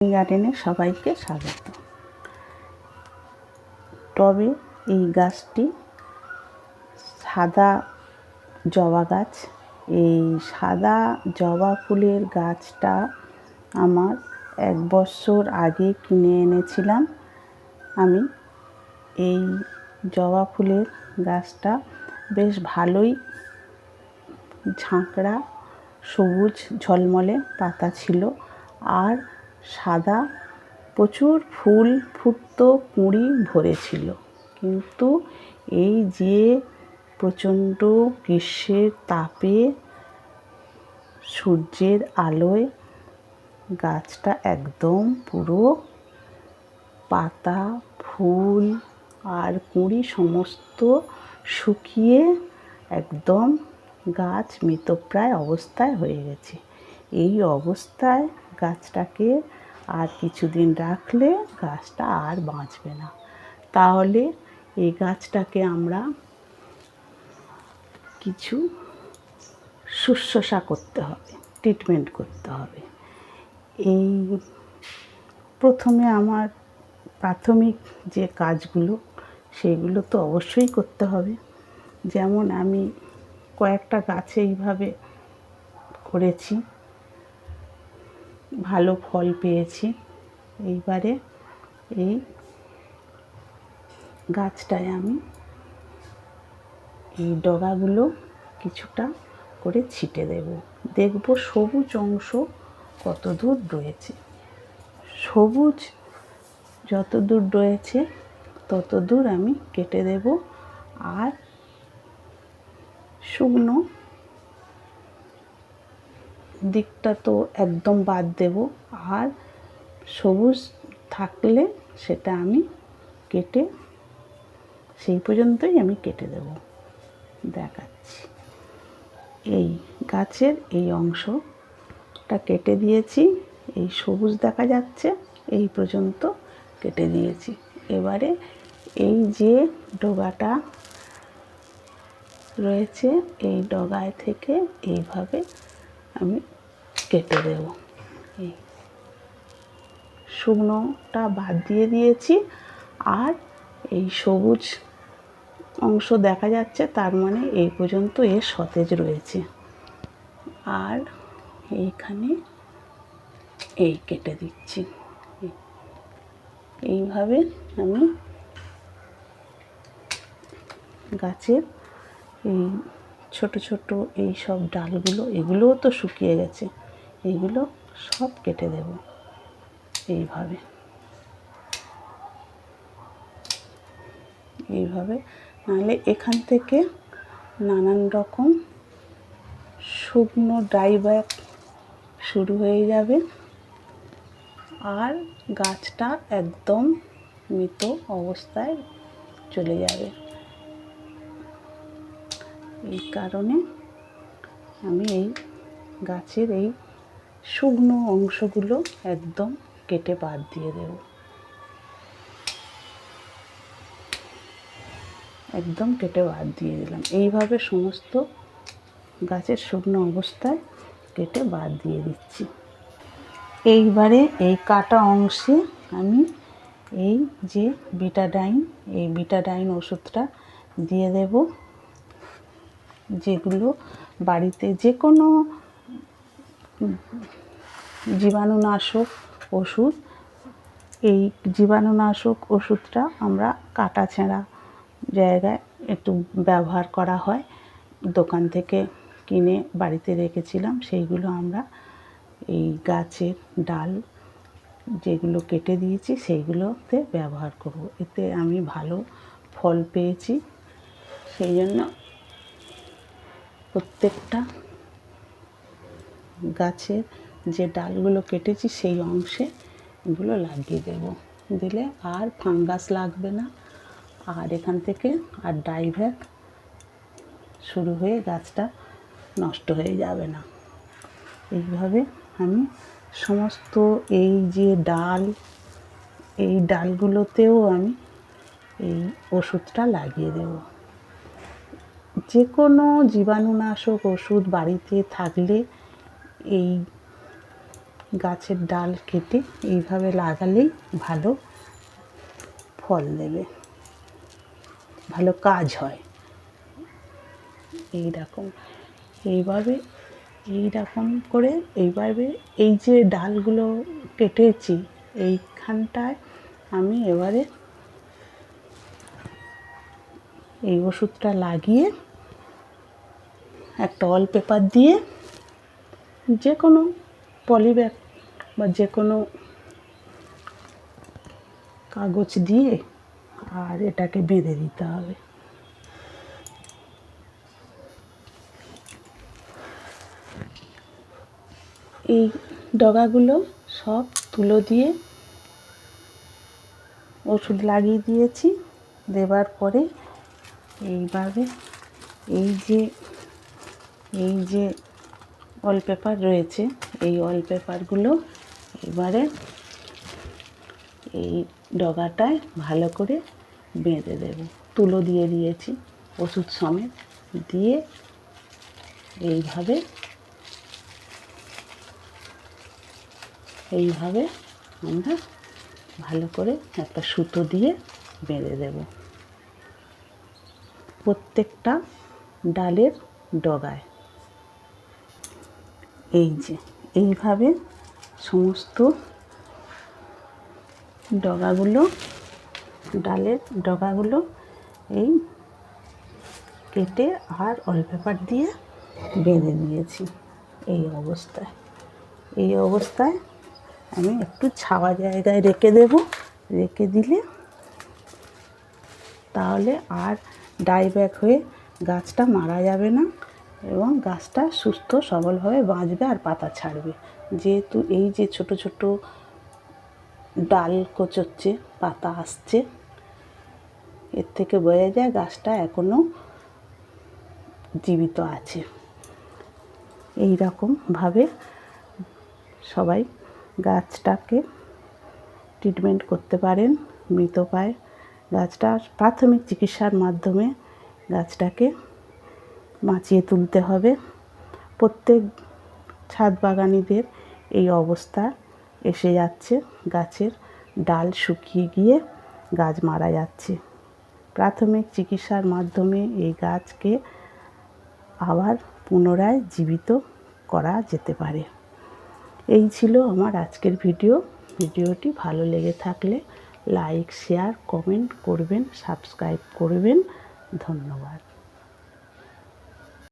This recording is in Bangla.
গার্ডেনে সবাইকে স্বাগত। টবে এই গাছটি সাদা জবা গাছ। এই সাদা জবা ফুলের গাছটা আমার এক বছর আগে কিনে এনেছিলাম। আমি এই জবা ফুলের গাছটা বেশ ভালোই ঝাঁকড়া, সবুজ, ঝলমলে পাতা ছিল। আর সাদা, প্রচুর ফুল ফুটতো কুঁড়ি ভরেছিল। কিন্তু এই যে প্রচণ্ড গ্রীষ্মের তাপে সূর্যের আলোয় গাছটা একদম পুরো পাতা, ফুল আর কুঁড়ি সমস্ত শুকিয়ে একদম গাছ মৃতপ্রায় অবস্থায় হয়ে গেছে। এই অবস্থায় গাছটাকে আর কিছুদিন রাখলে গাছটা আর বাঁচবে না। তাহলে এই গাছটাকে আমরা কিছু শুশ্রূষা করতে হবে ট্রিটমেন্ট করতে হবে। এই প্রথমে আমার প্রাথমিক যে কাজগুলো, সেগুলো তো অবশ্যই করতে হবে। যেমন আমি কয়েকটা গাছে এইভাবে করেছি। ভালো ফল পেয়েছি। এইবারে এই গাছটায় আমি এই ডগাগুলো কিছুটা করে ছিটে দেব। দেখব সবুজ অংশ কত দূর রয়েছে। সবুজ যত দূর রয়েছে, তত দূর আমি কেটে দেব। আর শুকনো দিকটা তো একদম বাদ দেব। আর সবুজ থাকলে সেটা আমি কেটে, সেই পর্যন্তই আমি কেটে দেব। দেখাচ্ছি। এই গাছের এই অংশটা কেটে দিয়েছি। এই সবুজ দেখা যাচ্ছে, এই পর্যন্ত কেটে দিয়েছি। এবারে এই যে ডগাটা রয়েছে, এই ডগায় থেকে এইভাবে আমি কেটে দেব। এই শুকনোটা বাদ দিয়ে দিয়েছি। আর এই সবুজ অংশ দেখা যাচ্ছে, তার মানে এই পর্যন্ত এ সতেজ রয়েছে। আর এইখানে এই কেটে দিচ্ছি। এইভাবে আমি গাছের এই ছোট ছোট এই সব ডালগুলো, এগুলোও তো শুকিয়ে গেছে। এইগুলো সব কেটে দেব এইভাবে। এইভাবে। নাহলে এখান থেকে নানান রকম শুকনো ড্রাই ব্যাগ শুরু হয়ে যাবে। আর গাছটা একদম মৃত অবস্থায় চলে যাবে। এই কারণে আমি এই গাছের এই শুকনো অংশগুলো একদম কেটে বাদ দিয়ে দেব। একদম কেটে বাদ দিয়ে দিলাম। এইভাবে সমস্ত গাছের শুকনো অবস্থায় কেটে বাদ দিয়ে দিচ্ছি। এইবারে এই কাটা অংশে আমি এই যে বিটাডাইন, এই বিটাডাইন ওষুধটা দিয়ে দেব। যেগুলো বাড়িতে যে কোনো জীবাণুনাশক ওষুধ। এই জীবাণুনাশক ওষুধটা আমরা কাটা ছেঁড়া জায়গায় একটু ব্যবহার করা হয়। দোকান থেকে কিনে বাড়িতে রেখেছিলাম। সেইগুলো আমরা এই গাছের ডাল যেগুলো কেটে দিয়েছি, সেইগুলোতে ব্যবহার করব। এতে আমি ভালো ফল পেয়েছি। সেই জন্য প্রত্যেকটা গাছের যে ডালগুলো কেটেছি সেই অংশে এগুলো লাগিয়ে দেব। দিলে আর ফাঙ্গাস লাগবে না। আর এখান থেকে আর ডাইভ্যাক শুরু হয়ে গাছটা নষ্ট হয়ে যাবে না। এইভাবে আমি সমস্ত এই যে ডাল, এই ডালগুলোতেও আমি এই ওষুধটা লাগিয়ে দেব। যে কোনো জীবাণুনাশক ওষুধ বাড়িতে থাকলে এই গাছের ডাল কেটে এইভাবে লাগালেই ভালো ফল দেবে। ভালো কাজ হয়। এই রকম এইভাবে এই রকম করে এইভাবে এই যে ডালগুলো কেটেছি, এইখানটায় আমি এবারে এই ওষুধটা লাগিয়ে একটা অল পেপার দিয়ে যে কোনো পলিব্যাগ বা যে কোনো কাগজ দিয়ে আর এটাকে বেঁধে দিতে হবে। এই ডগাগুলো সব তুলো দিয়ে ওষুধ লাগিয়ে দিয়েছি। দেবার পরে এইভাবে এই যে এই যে ওয়ালপেপার রয়েছে। এই ওয়ালপেপারগুলো এবারে এই ডগাটায় ভালো করে বেঁধে দেব। তুলো দিয়ে দিয়েছি, ওষুধ সমেত দিয়ে এইভাবে এইভাবে আমরা ভালো করে একটা সুতো দিয়ে বেঁধে দেব। প্রত্যেকটা ডালের ডগায়। এই যে, এইভাবে সমস্ত ডগাগুলো, ডালের ডগাগুলো এই কেটে আর অলপেপার দিয়ে বেঁধে নিয়েছি এই অবস্থায়। এই অবস্থায় আমি একটু ছাওয়া জায়গায় রেখে দেব। রেখে দিলে তাহলে আর ডাইব্যাক হয়ে গাছটা মারা যাবে না। এবং গাছটা সুস্থ সবলভাবে বাঁচবে আর পাতা ছাড়বে। যেহেতু এই যে ছোট ছোট ডাল কোচোচ্ছে, পাতা আসছে, এর থেকে বোঝা যায় গাছটা এখনও জীবিত আছে। এই রকমভাবে সবাই গাছটাকে ট্রিটমেন্ট করতে পারেন, মৃত পায়। গাছটা প্রাথমিক চিকিৎসার মাধ্যমে গাছটাকে বাঁচিয়ে তুলতে হবে। প্রত্যেক ছাদ বাগানিদের এই অবস্থা এসে যাচ্ছে। গাছের ডাল শুকিয়ে গিয়ে গাছ মারা যাচ্ছে। প্রাথমিক চিকিৎসার মাধ্যমে এই গাছকে আবার পুনরায় জীবিত করা যেতে পারে। এই ছিল আমার আজকের ভিডিও। ভিডিওটি ভালো লেগে থাকলে লাইক, শেয়ার, কমেন্ট করবেন, সাবস্ক্রাইব করবেন। ধন্যবাদ।